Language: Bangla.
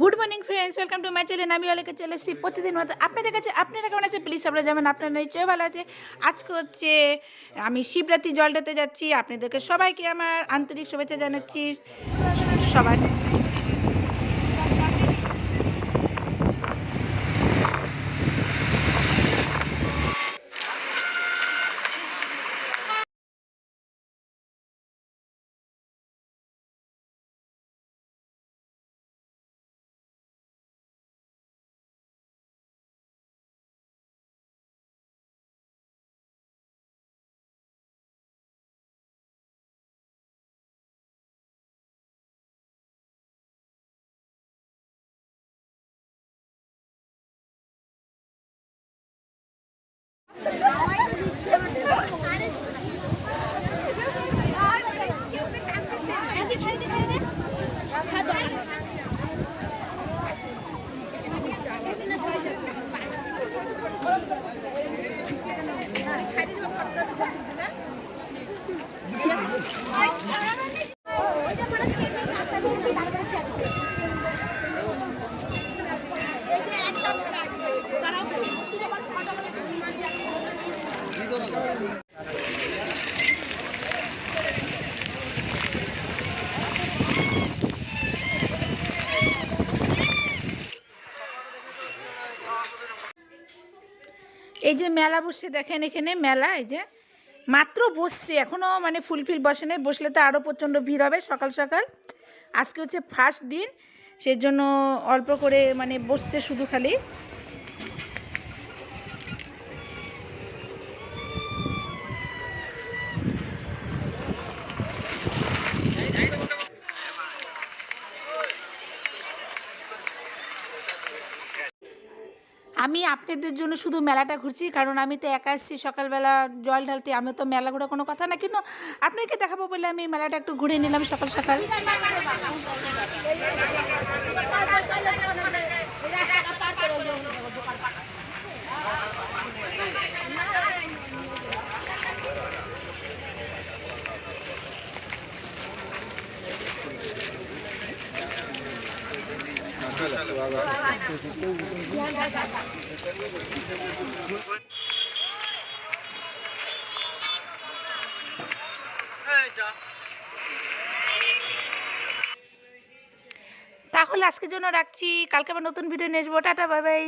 Good morning friends welcome to my channel আমি অলেকে চলে এসেছি প্রতিদিন মতো। আপনাদের কাছে আপনারা কেমন আছে প্লিজ আপনারা যেমন আপনারা নিশ্চয়ই ভালো আছে আজকে হচ্ছে আমি শিবরাত্রি জল দিতে যাচ্ছি। আপনাদেরকে সবাইকে আমার আন্তরিক শুভেচ্ছা জানাচ্ছি। সবার Yeah. এই যে মেলা বসছে, দেখেন এখানে মেলা, এই যে মাত্র বসছে এখনও মানে ফুলফিল বসে নেই, বসলে তো আরও প্রচণ্ড ভিড় হবে সকাল সকাল। আজকে হচ্ছে ফার্স্ট দিন সেই জন্য অল্প করে মানে বসছে শুধু খালি। আমি আপনাদের জন্য শুধু মেলাটা ঘুরছি, কারণ আমি তো একা এসেছি সকালবেলা জল ঢালতে আমি তো মেলা ঘোরা কোনো কথা না। কিন্তু আপনাকে দেখাবো বলে আমি মেলাটা একটু ঘুরে নিলাম সকাল সকাল। তাহলে আজকের জন্য রাখছি। কালকে আবার নতুন ভিডিও নিয়ে আসব। Tata bye bye